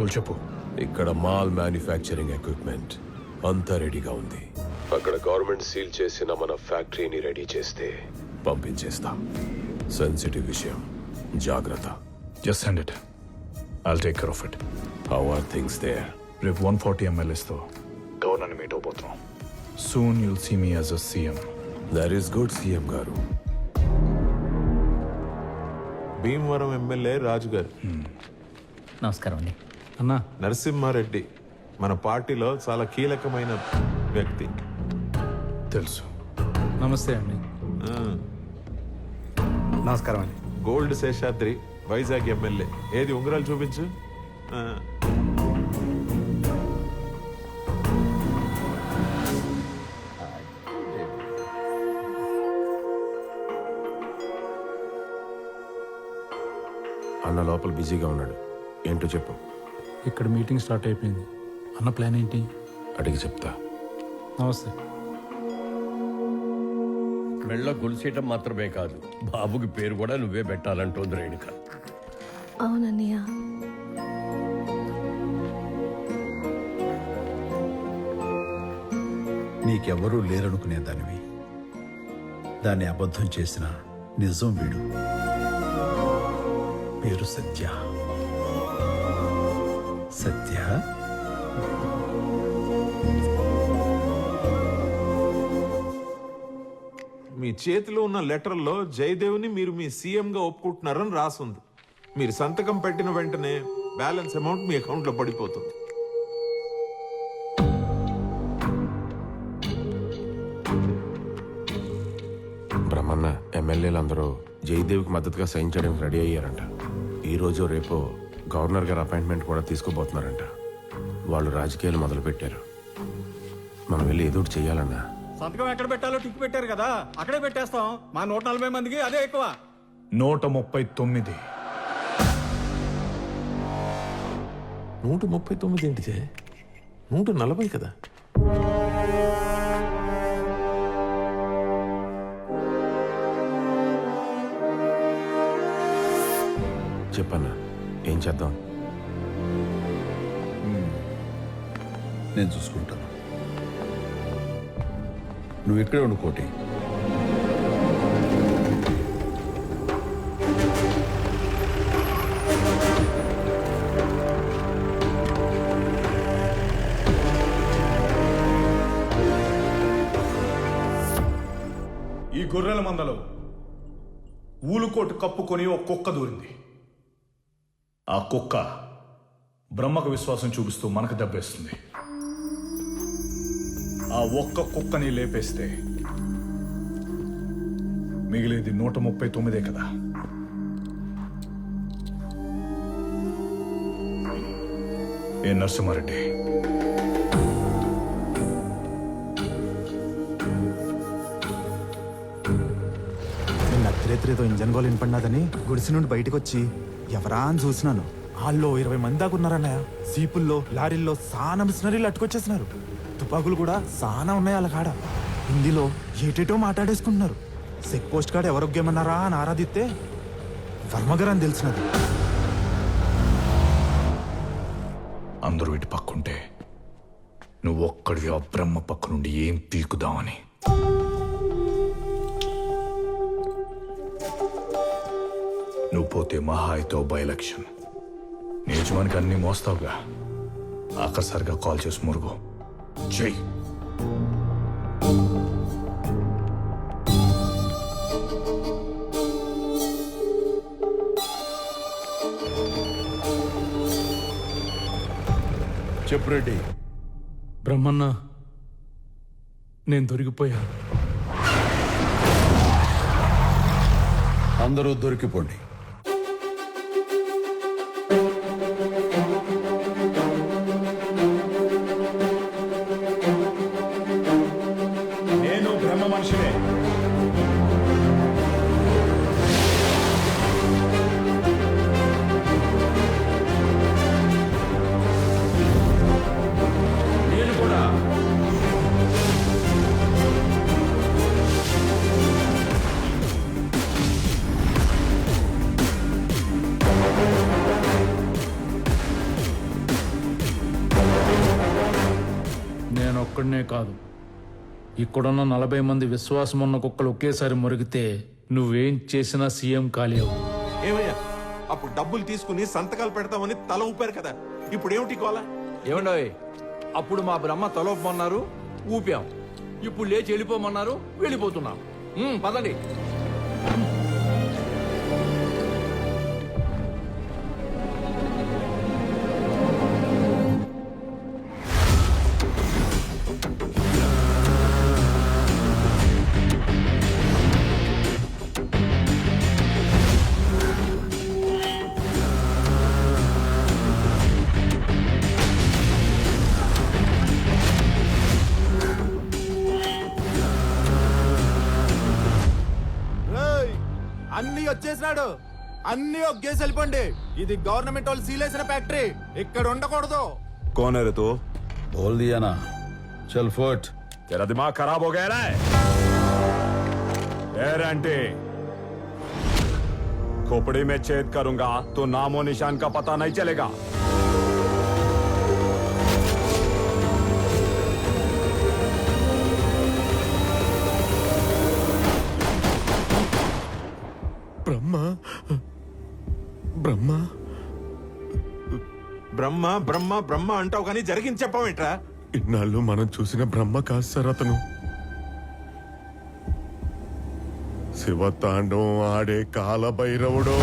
అబద్ధాలు చెప్పు. ఇక్కడ మాల్ మ్యానుఫ్యాక్చరింగ్ ఎక్విప్మెంట్ అంతా రెడీగా ఉంది. అక్కడ గవర్నమెంట్ సీల్ చేసిన మన ఫ్యాక్టరీని రెడీ చేస్తే పంపించేస్తాం. సెన్సిటివ్ విషయం. జాగ్రత్త. Just send it I'll take care of it how are things there రేపు వన్ ఫార్టీ ఎంఎల్ఏస్తో గవర్నర్ని meet అవబోతున్నాం. Soon you'll see me as a CM there is good CM గారు. భీమవరం ఎమ్మెల్యే రాజు గారు నమస్కారం అండి. అన్నా. నరసింహారెడ్డి మన పార్టీలో చాలా కీలకమైన వ్యక్తి. తెలుసు. నమస్తే అండి. నమస్కారం అండి. Gold Seshadri Vizag MLA. ఏది ఉంగరాలు చూపించు? ఆ, అన్న లోపల బిజీగా ఉన్నాడు. ఏంటో చెప్పు. ఇక్కడ మీటింగ్ స్టార్ట్ అయిపోయింది. అన్న ప్లాన్ ఏంటి? అడిగి చెప్తా. నమస్తే. మెళ్ళ గొలిసేయటం మాత్రమే కాదు బాబుకి పేరు కూడా నువ్వే పెట్టాలంటోంది రేణుక. అవునన్నయ్య. నీకెవ్వరూ లేరనుకునేదానివి దాన్ని అబద్ధం చేసిన నిజం వీడు. పేరు సత్య. సత్య? మీ చేతిలో ఉన్న లెటర్లో జయదేవ్ని మీరు మీ సీఎంగా ఒప్పుకుంటున్నారని రాసుంది. మీరు సంతకం పెట్టిన వెంటనే బ్యాలెన్స్ అమౌంట్ మీ అకౌంట్లో పడిపోతుంది. బ్రహ్మన్న ఎమ్మెల్యేలు అందరూ జయదేవికి మద్దతుగా సైన్ చేయడానికి రెడీ అయ్యారంట. ఈ రోజు రేపు గవర్నర్ గారు అపాయింట్మెంట్ కూడా తీసుకోబోతున్నారంట. వాళ్ళు రాజకీయాలు మొదలు పెట్టారు మనం వెళ్ళి ఏదో ఒకటి చెయ్యాలన్నా సంతకం ఎక్కడ పెట్టాలో టిక్ పెట్టారు కదా అక్కడే పెట్టేస్తాం. మా నూట నలభై మందికి అదే ఎక్కువ. నూట ముప్పై తొమ్మిది. నూట ముప్పై తొమ్మిది ఏంటిదే నూట నలభై కదా? చెప్పన్నా. చేద్దాం. నేను చూసుకుంటాను. నువ్వు ఇక్కడే ఉండు కోటి. ఈ గొర్రెల మందలో ఊలుకోటు కప్పుకొని ఒక కుక్క దూరింది. ఆ కుక్క బ్రహ్మకు విశ్వాసం చూపిస్తూ మనకు దెబ్బేస్తుంది. ఆ ఒక్క కుక్కని లేపేస్తే మిగిలేది నూట ముప్పై తొమ్మిదే కదా. ఏ నరసింహారెడ్డి. నిన్న అర్ధరేత్రేదో ఇంజన్ గోలు వినపడినాదని గుడిసి నుండి బయటకు వచ్చి ఎవరా అని చూసినాను. వాళ్ళు ఇరవై మంది దాకా ఉన్నారన్నయ్య. సీపుల్లో లారీల్లో సానా మిషనరీలు అట్టుకొచ్చేసినారు. తుపాకులు కూడా సానా ఉన్నాయి వాళ్ళ కాడ. హిందీలో ఏటేటో మాట్లాడేసుకుంటున్నారు. చెక్ పోస్ట్ కాడ ఎవరోగ్యమన్నారా అని ఆరాధిస్తే వర్మగారు అని తెలిసినది. అందరూ ఇటు పక్కుంటే నువ్వు ఒక్కడివి ఆ బ్రహ్మ పక్క నుండి ఏం పీకుదామని? నువ్వు పోతే మహా అయితే బై ఎలక్షన్ నీ యజమానికి అన్ని మోస్తావుగా. ఆఖరిసారిగా కాల్ చేసి మురుగు. చెయ్యి. చెప్పు రెడ్డి. బ్రహ్మన్న నేను దొరికిపోయా. అందరూ దొరికిపోండి. ఇక్కడున్న నలభై మంది విశ్వాసం ఉన్న కుక్కలు ఒకేసారి మురిగితే నువ్వేం చేసినా సీఎం కాలేవు. ఏమయ్యా? అప్పుడు డబ్బులు తీసుకుని సంతకాలు పెడతామని తల ఊపారు కదా. ఇప్పుడు ఏమిటి కోలా? ఏమండోయ్? అప్పుడు మా బ్రహ్మ తలోపమన్నారు ఊపాం. ఇప్పుడు లేచి వెళ్ళిపోమన్నారు వెళ్ళిపోతున్నాం. పదండి. అన్ని వచ్చేసినాడు అన్ని ఒగ్గేసి వెళ్ళిపోండి ఇది గవర్నమెంట్ వాళ్ళు సీలేసిన ఫ్యాక్టరీ ఇక్కడ ఉండకూడదు कौन है रे तू बोल दिया ना चल फुट तेरा दिमाग खराब हो गया ना ए रैंटी खोपड़ी में छेद करूंगा तो नामो निशान का पता नहीं चलेगा బ్రహ్మ. బ్రహ్మ. బ్రహ్మ బ్రహ్మ బ్రహ్మ అంటావు కానీ జరిగింది చెప్పవేంట్రా? ఇన్నాళ్ళు మనం చూసిన బ్రహ్మ కాదు సార్ అతను. శివ తాండవం ఆడే కాల భైరవుడు